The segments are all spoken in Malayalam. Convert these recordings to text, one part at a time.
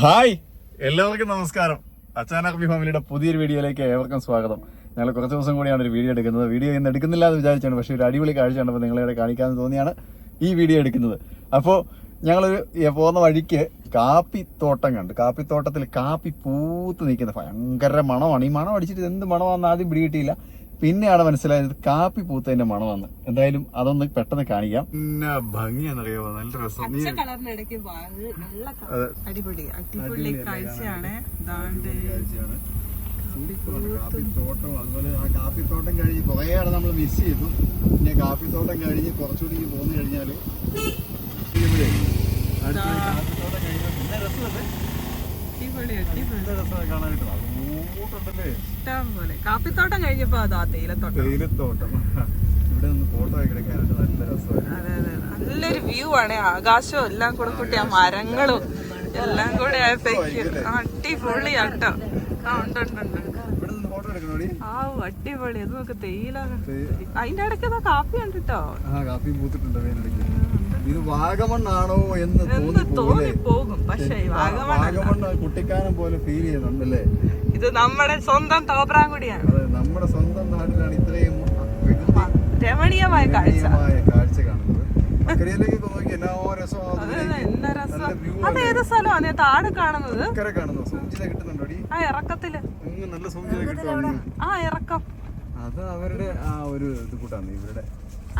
ഹായ്. എല്ലാവർക്കും നമസ്കാരം. അച്ചാനക് ഫാമിലിയുടെ പുതിയൊരു വീഡിയോയിലേക്ക് ഏവർക്കും സ്വാഗതം. ഞങ്ങൾ കുറച്ച് ദിവസം കൂടിയാണ് ഒരു വീഡിയോ എടുക്കുന്നത്. വീഡിയോ ഇന്ന് എടുക്കുന്നില്ല എന്ന് വിചാരിച്ചാണ് പക്ഷേ ഒരു അടിപൊളി കാഴ്ച കണ്ടപ്പോൾ നിങ്ങളെ കാണിക്കാമെന്ന് തോന്നിയാണ് ഈ വീഡിയോ എടുക്കുന്നത്. അപ്പോൾ ഞങ്ങളൊരു പോകുന്ന വഴിക്ക് കാപ്പിത്തോട്ടം കണ്ട്. കാപ്പിത്തോട്ടത്തിൽ കാപ്പി പൂത്ത് നിൽക്കുന്ന ഭയങ്കര മണമാണ്. ഈ മണം അടിച്ചിട്ട് എന്ത് മണമാണെന്ന് ആദ്യം പിടികിട്ടിയില്ല. പിന്നെയാണ് മനസ്സിലായത് കാപ്പി പൂത്തതിന്റെ മണമാണ് എന്തായാലും അതൊന്ന് പെട്ടെന്ന് കാണിക്കാം. പിന്നെ ഭംഗിയാണെന്നറിയാമോ നല്ല രസം. അടിപൊളി. അടിപൊളി കാഴ്ചയാണ്. കാപ്പിത്തോട്ടം അതുപോലെ ആ കാപ്പിത്തോട്ടം കഴിഞ്ഞ് കുറേയേറെ നമ്മൾ മിസ് ചെയ്തു പിന്നെ കാപ്പിത്തോട്ടം കഴിഞ്ഞ് കുറച്ചുകൂടി പോന്നു അടുത്ത കാപ്പിത്തോട്ടം കഴിഞ്ഞാൽ പിന്നെ രസമല്ലേ? രസമാണ് കാണാനായിട്ട്? അങ്ങോട്ടുണ്ടല്ലേ ഇഷ്ടം പോലെ. കാപ്പിത്തോട്ടം കഴിഞ്ഞപ്പോ അതാ തേയിലത്തോട്ടം? തേയിലത്തോട്ടം. ഇവിടെ ഫോട്ടോ നല്ല രസമാണ് നല്ലൊരു വ്യൂ ആണ്. ആകാശവും എല്ലാം കൂടെ കൂട്ടി ആ മരങ്ങളും എല്ലാം കൂടെ ആയപ്പോഴേക്ക് അടിപൊളി ആട്ടോ. ആ ഉണ്ട് ഉണ്ട് അടിപൊളി. അത് നോക്ക് തേയില. അതിന്റെ ഇടയ്ക്ക് കാപ്പി ഉണ്ട് കേട്ടോ കാപ്പി പൂത്തിട്ടുണ്ട് ഇത് വാഗമണ്ണാണോ എന്ന് തോന്നി തോന്നി തോന്നിപ്പോകും. പക്ഷേ വാഗമണ്ണ കുട്ടിക്കാനം പോലെ ഫീൽ ചെയ്യുന്നുണ്ടല്ലേ? ഇത് നമ്മുടെ സ്വന്തം തോപ്രാങ്കുടിയാണ് അതെ നമ്മുടെ സ്വന്തം നാട്ടിലാണ് ഇത്രയും രമണീയമായ കാഴ്ച. കാഴ്ച കാണുന്നത്. സ്ഥലമാണ് താഴെ കാണുന്നത്? ആ ഇറക്കത്തിൽ. അങ്ങ് നല്ല സൂചിത കിട്ടുന്നു ആ ഇറക്കം. അത് അവരുടെ ആ ഒരു ഇത് കൂട്ടാണ് ഇവരുടെ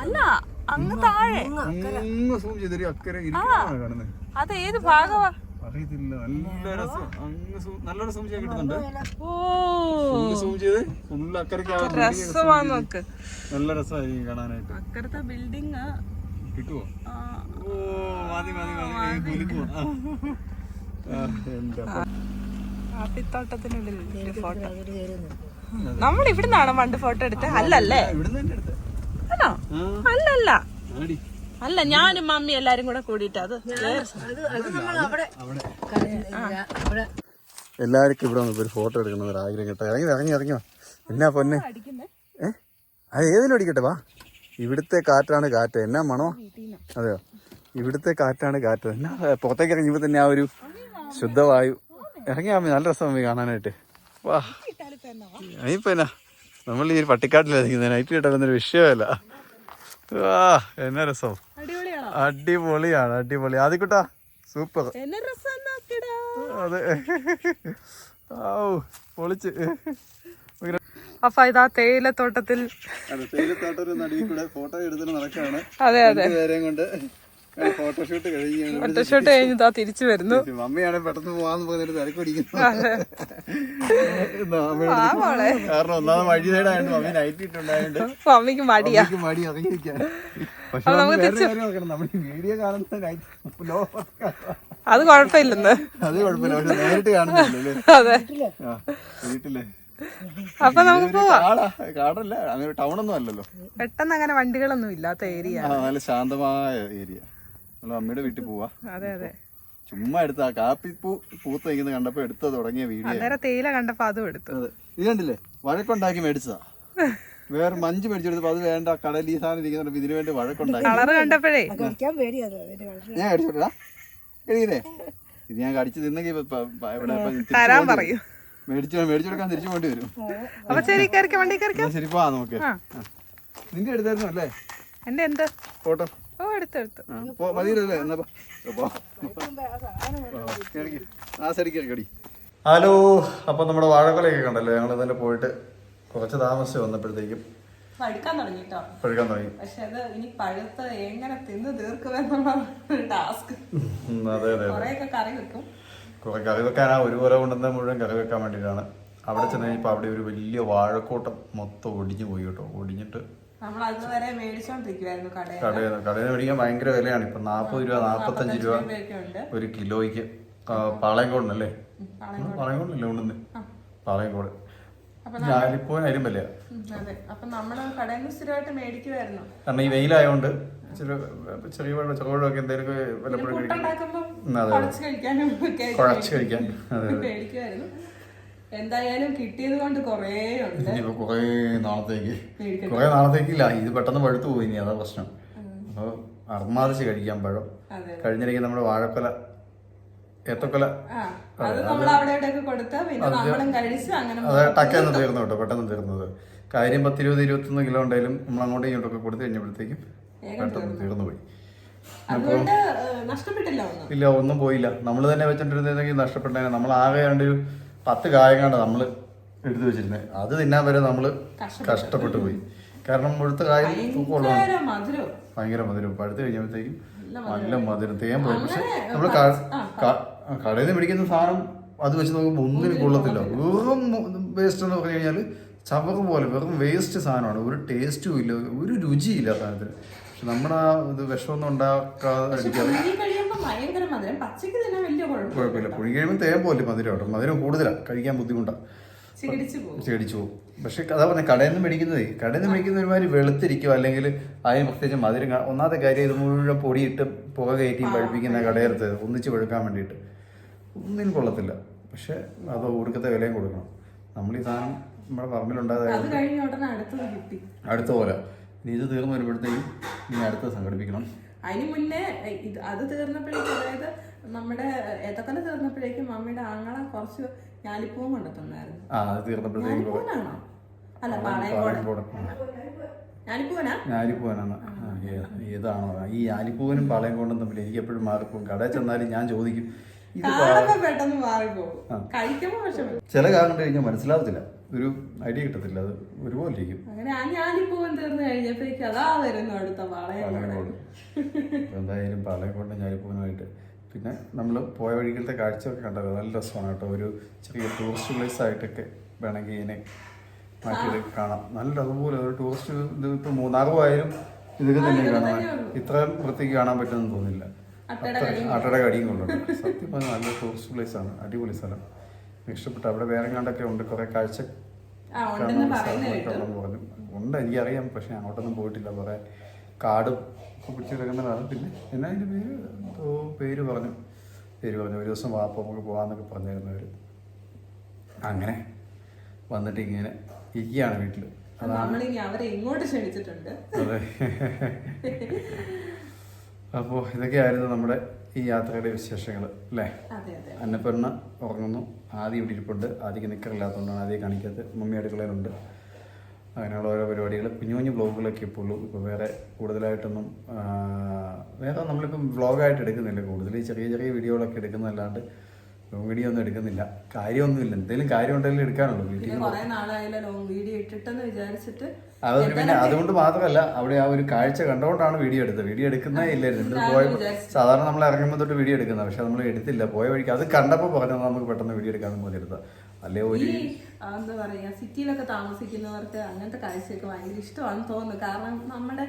അല്ല അങ്ങ് താഴെ. അങ്ങ് സൂം ചെയ്തൊരു അക്കരെ കാണുന്നത് അത് ഏത് ഭാഗമാ അറിയത്തില്ല. നല്ല രസം. അങ്ങ് നല്ലൊരു സൂം ചെയ്ത് കിട്ടുന്നുണ്ട്. സൂം ചെയ്ത് ഫുള്ള് അക്കരയ്ക്ക് നല്ല രസമായിരിക്കും കാണാനായിട്ട്. അക്കരത്തെ ബിൽഡിങ് കിട്ടുവോ? ഓ മതി മതി മതി. കുലുക്കുവാ കാപ്പിത്തോട്ടത്തിനുള്ളിൽ ഫോട്ടോ നമ്മൾ ഇവിടുന്നാണോ പണ്ട് ഫോട്ടോ എടുത്തത് അല്ലല്ലേ? ഇവിടുന്ന് തന്നെ എടുത്തേ. ആണോ? അല്ലല്ല. അല്ല ഞാനും മമ്മി എല്ലാരും കൂടെ കൂടിയിട്ട് അത് അവിടെ എല്ലാവർക്കും ഇവിടെ വന്നപ്പോ ഒരു ഫോട്ടോ എടുക്കണം ഒരു ആഗ്രഹം കേട്ടോ. ഇറങ്ങി ഇറങ്ങി ഇറങ്ങിയോ എന്നാ പൊന്നെ? ഏ? അത് ഏതിലും അടിക്കട്ടെ വാ. ഇവിടുത്തെ കാറ്റാണ് കാറ്റ്. എന്നാ മണോ? അതെയോ? ഇവിടുത്തെ കാറ്റാണ് കാറ്റ്. എന്നാ പുറത്തേക്ക് ഇറങ്ങിയപ്പോ തന്നെ ആ ഒരു ശുദ്ധവായു. ഇറങ്ങിയാ നല്ല രസം മമ്മി കാണാനായിട്ട്. വാ. ഇപ്പൊ എന്നാ? നമ്മൾ ഈ പട്ടിക്കാട്ടിലിരിക്കുന്നത് നൈറ്റ് കിട്ടാനൊരു വിഷയമല്ല. വാ എന്നാ രസം? അടിപൊളിയാണോ? അടിപൊളിയാണ് അടിപൊളി. ആദ്യക്കുട്ടാ സൂപ്പർ. എന്നെ രസം നോക്കിടാ അതെ. ഔ പൊളിച്ച്. അപ്പൊ ഇതാ തേയിലത്തോട്ടത്തിൽ. തേയിലത്തോട്ടം നടുവിൽ കൂടെ ഫോട്ടോ എടുത്തിട്ട് നടക്കാണ്. അതെ അതെ. കൊണ്ട്. ഫോട്ടോഷൂട്ട് കഴിഞ്ഞു ഫോട്ടോഷൂട്ട് കഴിഞ്ഞ് ഇതാ തിരിച്ചു വരുന്നു. മമ്മിയാണ് പെട്ടെന്ന് പോവാന്ന് പറഞ്ഞിട്ട് തിരക്കൊടിക്കുന്നു കാരണം ഒന്നാമത് വഴി സൈഡായോണ്ട് മമ്മി നൈറ്റ് ഇട്ടുണ്ടായോണ്ട് മമ്മിക്ക് മടിയാ. മടി ഇറങ്ങിയിരിക്കാൻ പക്ഷെ നമ്മൾ വീഡിയോ കാണുന്ന നൈറ്റ് ലോ അത് കുഴപ്പമില്ലെന്ന്. അത് കുഴപ്പമില്ല. പക്ഷെ നേരിട്ട് കാണുന്നില്ലല്ലേ? അതെ. ആ വീട്ടിൽ. അപ്പൊ നമുക്ക് കാടല്ല. അങ്ങനെ ടൗൺ ഒന്നും അല്ലല്ലോ. പെട്ടെന്ന് അങ്ങനെ വണ്ടികളൊന്നും ഇല്ലാത്ത ഏരിയ നല്ല ശാന്തമായ ഏരിയ അമ്മയുടെ വീട്ടിൽ പോവാ. അതെ അതെ. ചുമ്മാ എടുത്ത പൂ പൂത്ത് നിൽക്കുന്ന കണ്ടപ്പോ എടുത്ത തുടങ്ങിയ വീഡിയോ അന്നേരം തേയില കണ്ടപ്പോ അതും എടുത്തു. ഇത് കണ്ടില്ലേ? വഴക്കുണ്ടാക്കി മേടിച്ചതാ. വേറെ മഞ്ച് മേടിച്ചെടുത്തു അത് വേണ്ട കടയിൽ ഈ സാധനം ഇരിക്കുന്നുണ്ട് ഇതിനു വേണ്ടി വഴക്കുണ്ടാക്കി. കണ്ടപ്പോഴേ? ഞാൻ കടിച്ചോട്ടാ കഴിയില്ലേ ഇത് ഞാൻ കടിച്ചു തിന്നെങ്കിൽ തരാൻ പറയൂ. മേടിച്ചു മേടിച്ചെടുക്കാൻ തിരിച്ചു പോണ്ടി വരും. അപ്പൊ ശരി കയറിക്ക വണ്ടി കയറിക്ക. എന്നാ ശരി പോവാ നമുക്ക് ആ. നിന്റെ എടുത്തായിരുന്നു അല്ലേ? എന്റെ എന്ത്? ഫോട്ടോ. ഓ മതിയല്ലേ ആ, കടി ഹലോ അപ്പൊ നമ്മുടെ വാഴക്കൊലയൊക്കെ കണ്ടല്ലോ? ഞങ്ങൾ ഇന്നലെ പോയിട്ട് കുറച്ച് താമസിച്ച് വന്നപ്പോഴത്തേക്കും പഴുക്കാൻ തുടങ്ങി പക്ഷെ അത് ഇനി പഴുത്ത് എങ്ങനെ തിന്ന് തീർക്കുമെന്നുള്ള ടാസ്ക്. അതെ അതെ കൊറേയൊക്കെ കറി വെക്കും. കുറെ കറി വെക്കാനാ ഒരു പോലെ കൊണ്ടുവന്ന മുഴുവൻ കറി വെക്കാൻ വേണ്ടിയിട്ടാണ്. അവിടെ ചെന്ന് കഴിഞ്ഞപ്പോൾ അവിടെ ഒരു വലിയ വാഴക്കൂട്ടം മൊത്തം ഒടിഞ്ഞു പോയി കേട്ടോ ഒടിഞ്ഞിട്ട് നമ്മൾ അതുവരെ മേടിച്ചോണ്ടിരിക്കുവായിരുന്നു കടയിൽ. കടയിൽ മേടിക്കാൻ ഭയങ്കര വിലയാണ്. ഇപ്പൊ നാപ്പത് രൂപ നാപ്പത്തഞ്ച് രൂപ ഒരു കിലോയ്ക്ക്. പാളയംകോടിനല്ലേ? പാളയംകോടിനല്ലേ കൊണ്ടുവന്ന്? പാളയംകോട്. ഞാലിപ്പോ അതെ. അപ്പൊ നമ്മൾ കടയിൽ നിന്ന് സ്ഥിരമായിട്ട് മേടിക്കുമായിരുന്നു കാരണം ഈ വെയിലായോണ്ട് ചെറിയ വെള്ളം ചെറുപഴമൊക്കെ എന്തെങ്കിലും വല്ലപ്പോഴും കുഴച്ച് കഴിക്കാൻ. അതെ എന്തായാലും കിട്ടിയത് കൊണ്ട് കുറേ ഉണ്ട് ഇനിയിപ്പോ കുറേ നാളത്തേക്ക്. കുറേ നാളത്തേക്കില്ല. ഇത് പെട്ടെന്ന് പഴുത്തു പോയി ഇനി അതാ പ്രശ്നം. അപ്പോൾ അർമാദിച്ച് കഴിക്കാൻ പഴം. കഴിഞ്ഞിടയ്ക്ക് നമ്മുടെ വാഴക്കൊല ഏത്തക്കൊല. അത് ടക്കെന്ന് തീർന്നു കേട്ടോ പെട്ടെന്ന് തീർന്നത് കാര്യം പത്തിരുപത് ഇരുപത്തൊന്ന് കിലോ ഉണ്ടായാലും നമ്മൾ അങ്ങോട്ടും ഇങ്ങോട്ടൊക്കെ കൊടുത്തു കഴിഞ്ഞപ്പോഴത്തേക്കും പെട്ടെന്ന് തീർന്നു. പോയി. അപ്പോൾ ഇല്ല ഒന്നും പോയില്ല. നമ്മൾ തന്നെ വെച്ചിട്ടിരുന്നെങ്കിൽ നഷ്ടപ്പെട്ടേനെ. നമ്മൾ ആകെ ഒരു പത്ത് കായങ്ങാണ് നമ്മൾ എടുത്തു വെച്ചിരുന്നത് അത് തിന്നാൻ വരെ നമ്മൾ കഷ്ടപ്പെട്ടു. പോയി. കാരണം മുഴുത്ത കായ തൂക്കമുള്ളതാണ്. ഭയങ്കര മധുരം പഴുത്ത് കഴിഞ്ഞപ്പോഴത്തേക്കും നല്ല മധുരം. തേൻ പോയി. പക്ഷെ നമ്മൾ കടയിൽ നിന്ന് മേടിക്കുന്ന സാധനം അത് വെച്ച് നോക്കുമ്പോൾ ഒന്നിനും കൊള്ളത്തില്ല. വെറും വേസ്റ്റ് എന്ന് പറഞ്ഞു കഴിഞ്ഞാൽ ചവറ് പോലെ വെറും വേസ്റ്റ് സാധനമാണ്. ഒരു ടേസ്റ്റും ഇല്ല. ഒരു രുചിയില്ല സാധനത്തിന്. പക്ഷെ നമ്മുടെ ആ ഇത് വിഷമൊന്നും ഉണ്ടാക്കാതെ ഭയങ്കര മധുരം. പച്ചക്ക് തന്നെ വലിയ കുഴപ്പം കുഴപ്പമില്ല. പുഴുങ്ങി കഴിയുമ്പോൾ തേൻ പോലെ മധുരം കേട്ടോ. മധുരം കൂടുതലാണ് കഴിക്കാൻ ബുദ്ധിമുട്ടാണ് ചേടിച്ചു പോകും. പക്ഷെ അതാ പറഞ്ഞ കടയിൽ നിന്ന് മേടിക്കുന്നതേ. കടയിൽ നിന്ന് മേടിക്കുന്ന ഒരുമാതിരി വെളുത്തിരിക്കും അല്ലെങ്കിൽ അതിന് പ്രത്യേകിച്ച് മധുരം ഒന്നാമത്തെ കാര്യം ഇത് മുഴുവൻ പൊടിയിട്ട് പുക കയറ്റി പഴുപ്പിക്കുന്ന കടയിലത്ത് ഒന്നിച്ച് പഴുക്കാൻ വേണ്ടിയിട്ട്. ഒന്നിനും കൊള്ളത്തില്ല. പക്ഷെ അത് ഊർക്കത്തെ വിലയും കൊടുക്കണം. നമ്മൾ ഈ സാധനം നമ്മുടെ പറമ്പിലുണ്ടായത് അടുത്ത പോലെ. ഇനി ഇത് തീർന്നു വരുമ്പോഴത്തേക്കും ഇനി അടുത്ത് സംഘടിപ്പിക്കണം. അതിന് മുന്നേ ഇത് അത് തീർന്നപ്പോഴേക്കും അതായത് നമ്മുടെ ഏത്തക്കൊല തീർന്നപ്പോഴേക്കും മമ്മിയുടെ ആങ്ങള കുറച്ച് ഞാലിപ്പൂവും കൊണ്ടു തന്നായിരുന്നു ഞാലിപ്പൂവനാണോ? അല്ല ഞാലിപ്പൂവനാണ്. ഏ- ഏതാണോ. ഈ ആലിപ്പൂവനും പാളയം തമ്മിൽ എനിക്ക് എപ്പോഴും മാറിപ്പോകും. കടയിൽ ചെന്നാലും ഞാൻ ചോദിക്കും ഇത് ചില കാരണം കഴിഞ്ഞാൽ മനസ്സിലാവത്തില്ല. ഒരു ഐഡിയ കിട്ടത്തില്ല. അത് ഒരുപോലെ ഇരിക്കും അങ്ങനെ ഞാലിപ്പൂവൻ തീർന്നു കഴിഞ്ഞപ്പോഴേക്കും അതാ വരുന്നു അടുത്ത എന്തായാലും പാളയംകോടിന്റെ ഞാലിപ്പൂവനുമായിട്ട് പിന്നെ നമ്മൾ പോയ വഴികളത്തെ കാഴ്ചയൊക്കെ കണ്ടല്ലോ. നല്ല രസമാണ് കേട്ടോ. ഒരു ചെറിയ ടൂറിസ്റ്റ് പ്ലേസ് ആയിട്ടൊക്കെ വേണമെങ്കിൽ ഇതിനെ മാറ്റിയത് കാണാം. നല്ല അതുപോലെ ഒരു ടൂറിസ്റ്റ് ഇത് ഇപ്പോൾ മൂന്നാർ പോയാലും ഇതൊക്കെ തന്നെ കാണാൻ ഇത്ര വൃത്തിക്ക് കാണാൻ പറ്റുമെന്ന് തോന്നില്ല അട്ടയുടെ കടിയും കൊണ്ടുണ്ട് സത്യം പറഞ്ഞാൽ നല്ല ടൂറിസ്റ്റ് പ്ലേസ് ആണ്. അടിപൊളി സ്ഥലം. ഇഷ്ടപ്പെട്ടു അവിടെ വേറെ കണ്ടൊക്കെ ഉണ്ട്. കുറേ കാഴ്ച പറഞ്ഞു ഉണ്ട് എനിക്കറിയാം പക്ഷെ അങ്ങോട്ടൊന്നും പോയിട്ടില്ല. കുറെ കാടും പിടിച്ചു കിടക്കുന്നതാണ് പിന്നെ എന്നാ അതിന്റെ പേര്? എന്തോ പേര് പറഞ്ഞു. പേര് പറഞ്ഞു. ഒരു ദിവസം വാപ്പ നമുക്ക് പോകാമെന്നൊക്കെ പറഞ്ഞിരുന്നവർ അങ്ങനെ വന്നിട്ട് ഇങ്ങനെ ഇരിക്കുകയാണ് വീട്ടിൽ അവരെ ഇങ്ങോട്ട് ക്ഷണിച്ചിട്ടുണ്ട്. അതെ. അപ്പോൾ ഇതൊക്കെയായിരുന്നു നമ്മുടെ ഈ യാത്രയുടെ വിശേഷങ്ങൾ അല്ലേ? അന്നപ്പെണ്ണ ഉറങ്ങുന്നു. ആദ്യം ഇവിടെ ഇരിപ്പുണ്ട്. ആദ്യം നിൽക്കറില്ലാത്തതുകൊണ്ടാണ് ആദ്യം കാണിക്കാത്തത്. മമ്മി അടുക്കളയിലുണ്ട്. അങ്ങനെയുള്ള ഓരോ പരിപാടികൾ കുഞ്ഞു കുഞ്ഞു വ്ളോഗുകളൊക്കെ ഇപ്പോൾ ഉള്ളൂ. ഇപ്പോൾ വേറെ കൂടുതലായിട്ടൊന്നും വേറെ നമ്മളിപ്പം വ്ളോഗായിട്ട് എടുക്കുന്നില്ല കൂടുതൽ. ഈ ചെറിയ ചെറിയ വീഡിയോകളൊക്കെ എടുക്കുന്നതല്ലാണ്ട് ലോങ് വീഡിയോ ഒന്നും എടുക്കുന്നില്ല. കാര്യമൊന്നുമില്ല. എന്തെങ്കിലും കാര്യം ഉണ്ടെങ്കിലും എടുക്കാനുള്ളൂ. വീട്ടിൽ കുറെ നാളായാലും ലോങ് വീഡിയോ ഇട്ടിട്ടെന്ന് വിചാരിച്ചിട്ട് അത് പിന്നെ അതുകൊണ്ട് മാത്രമല്ല അവിടെ ആ ഒരു കാഴ്ച കണ്ടുകൊണ്ടാണ് വീഡിയോ എടുത്തത്. വീഡിയോ എടുക്കുന്നേ ഇല്ലായിരുന്നു. ഇവിടെ പോയ സാധാരണ നമ്മൾ ഇറങ്ങുമ്പോൾ തൊട്ട് വീഡിയോ എടുക്കുന്നത് പക്ഷെ നമ്മൾ എടുത്തില്ല. പോയ വഴിക്ക് അത് കണ്ടപ്പോൾ പറഞ്ഞത് നമുക്ക് പെട്ടെന്ന് വീഡിയോ എടുക്കാമെന്ന് പോലെ എടുത്തത് അല്ലേ ഒരു എന്താ പറയുക സിറ്റിയിലൊക്കെ താമസിക്കുന്നവർക്ക് അങ്ങനത്തെ കാഴ്ചയൊക്കെ ഭയങ്കര ഇഷ്ടമാണെന്ന് തോന്നുന്നു. കാരണം നമ്മുടെ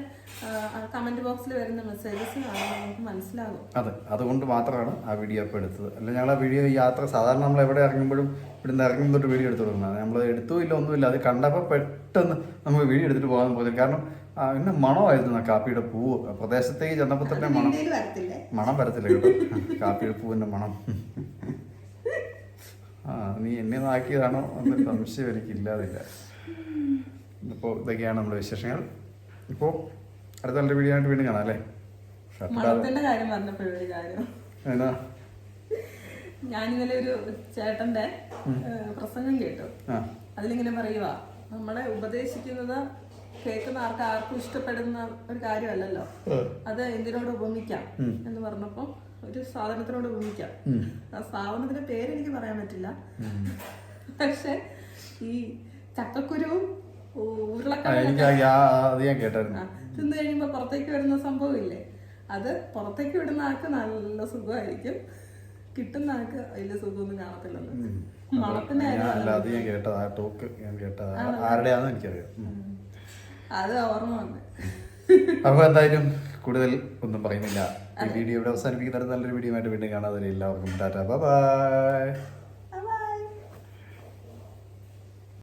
കമന്റ് ബോക്സിൽ വരുന്ന മെസ്സേജസ് നമുക്ക് മനസ്സിലാകും. അതെ അതുകൊണ്ട് മാത്രമാണ് ആ വീഡിയോ ഇപ്പോൾ എടുത്തത്. അല്ല ഞങ്ങൾ ആ വീഡിയോ യാത്ര സാധാരണ നമ്മൾ എവിടെ ഇറങ്ങുമ്പോഴും ഇവിടുന്ന് ഇറങ്ങുമ്പോൾ തൊട്ട് വീഡിയോ എടുത്തു തുടങ്ങുന്നത് നമ്മൾ എടുത്തോ ഇല്ല ഒന്നുമില്ല അത് കണ്ടപ്പോൾ പെട്ടെന്ന് നമുക്ക് വീഡിയോ എടുത്തിട്ട് പോകാൻ പോകുന്നത് കാരണം പിന്നെ മണമായിരുന്നു ആ കാപ്പിയുടെ പൂവ്. പ്രദേശത്തേക്ക് ചെന്നപ്പോൾ തന്നെ മണം. മണം വരത്തില്ല കേട്ടോ. കാപ്പിയുടെ പൂവിന്റെ മണം. ആ നീ എന്നെ നാക്കിയതാണോ എന്നൊരു സംശയം എനിക്കില്ലാതില്ല. ഇപ്പോൾ ഇതൊക്കെയാണ് നമ്മുടെ വിശേഷങ്ങൾ. ഇപ്പോൾ അടുത്ത നല്ല വീഡിയോ ആയിട്ട് വീണ്ടും കാണാം അല്ലേ? കാര്യം പറഞ്ഞപ്പോഴൊരു കാര്യം. എന്നാ? ഞാൻ ഇന്നലെ ഒരു ചേട്ടന്റെ പ്രസംഗം കേട്ടു. അതിലിങ്ങനെ പറയുക നമ്മളെ ഉപദേശിക്കുന്നത് കേൾക്കുന്ന ആർക്ക് ആർക്കും ഇഷ്ടപ്പെടുന്ന ഒരു കാര്യമല്ലല്ലോ. അത് എന്തിനോട് ഉപമിക്കാം? എന്ന് പറഞ്ഞപ്പോ ഒരു സാധനത്തിനോട് ഉപയോഗിക്കാം ആ സാധനത്തിന്റെ പേര് എനിക്ക് പറയാൻ പറ്റില്ല. പക്ഷെ ഈ ചക്കക്കുരുവും ഉരുളക്കാരും തിന്ന് കഴിയുമ്പോ പുറത്തേക്ക് വരുന്ന സംഭവം ഇല്ലേ അത് പുറത്തേക്ക് വിടുന്ന ആൾക്ക് നല്ല സുഖമായിരിക്കും. കിട്ടുന്ന ആൾക്ക് വലിയ സുഖമൊന്നും കാണത്തില്ലല്ലോ. മണത്തിന്റെ അല്ല അത് ഞാൻ കേട്ടത് ആ ടോക്ക് ഞാൻ കേട്ടത് ആ- ആരുടെയാണെന്ന് എനിക്കറിയാം. അത് ഓർമ്മ വന്നു. അപ്പൊ എന്തായാലും കൂടുതൽ ഒന്നും പറയുന്നില്ല. ഈ വീഡിയോ ഇവിടെ അവസാനിപ്പിക്കുന്നത് നല്ലൊരു വീഡിയോ ആയിട്ട് വീണ്ടും കാണാതെ എല്ലാവർക്കും ടാറ്റ. ബൈ.